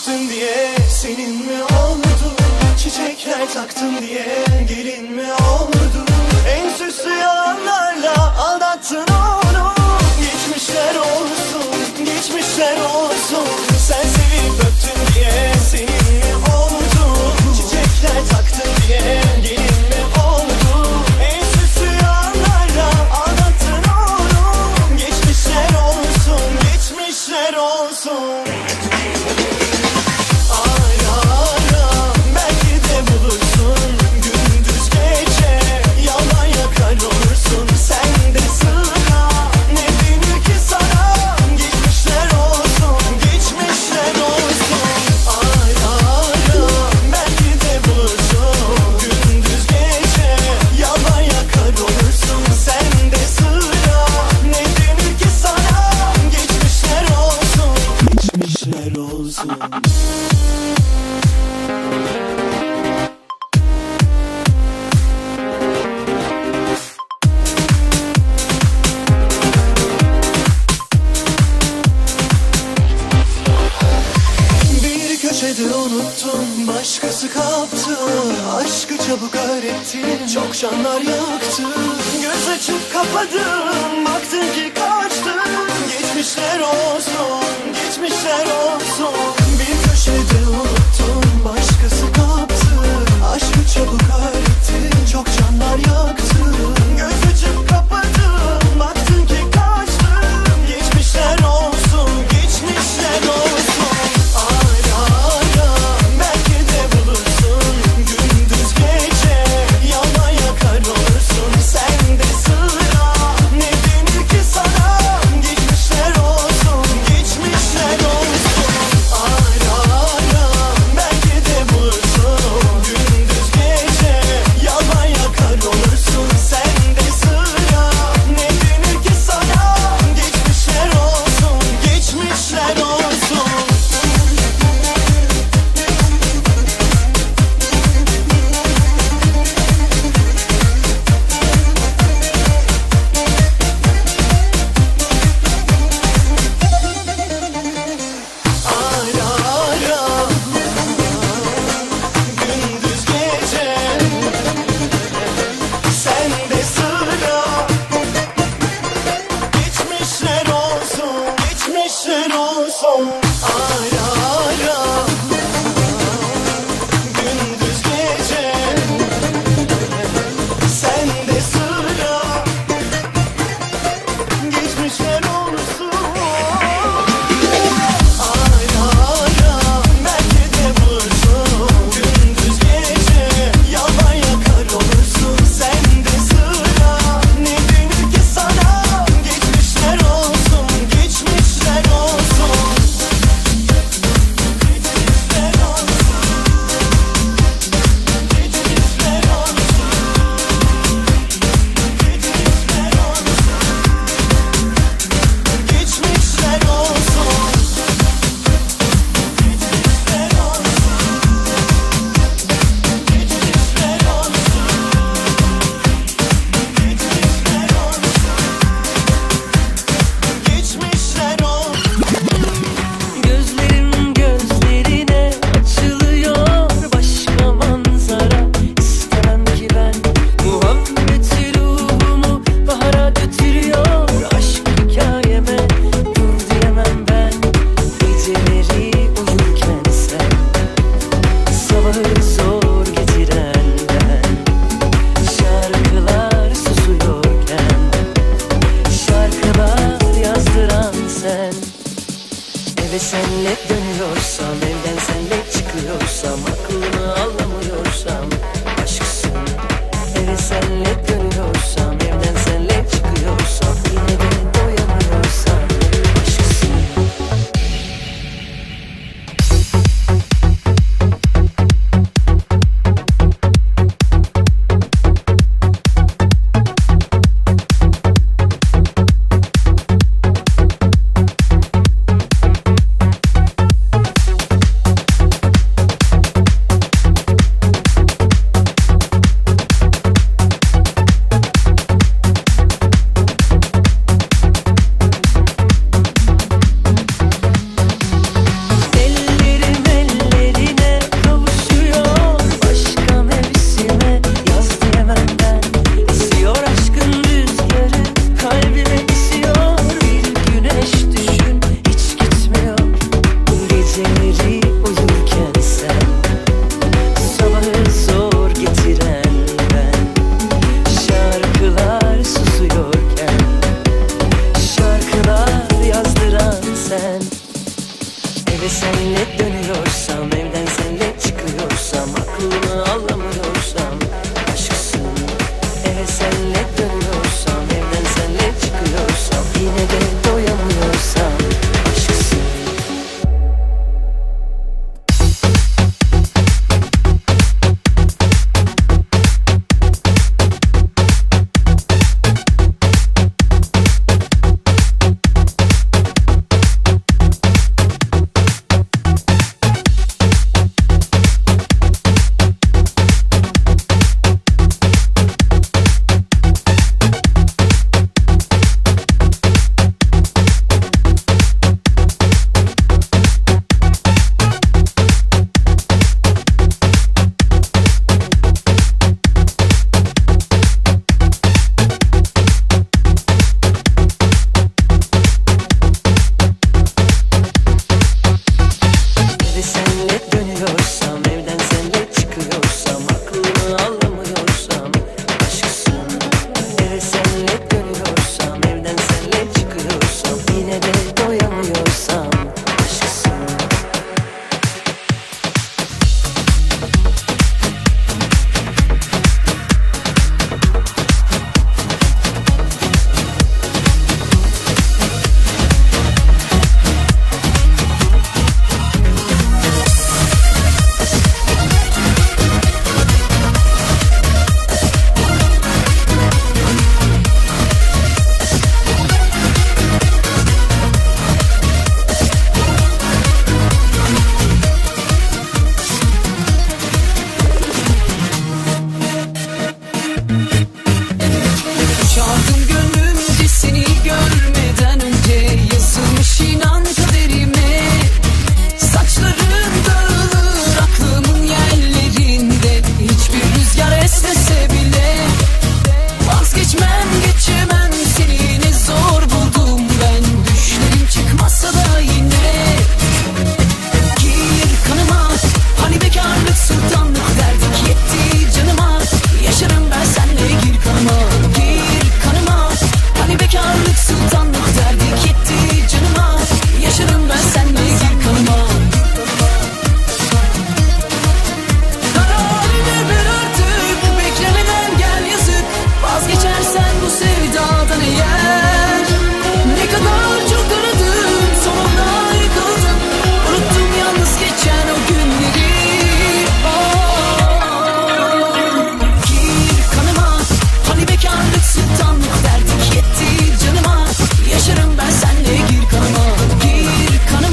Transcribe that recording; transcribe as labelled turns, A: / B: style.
A: çıktın diye Senin mi oldu? Çiçekler taktın diye Gelin mi olsun. köşede unuttum Başkası kaptı. Aşkı çabuk öğrettin Çok canlar yaktı. Göz açıp kapadım Baktın ki kaçtın. Geçmişler olsun Geçmişler olsun. Evde senle dönüyorsam Evden senle çıkıyorsam. that you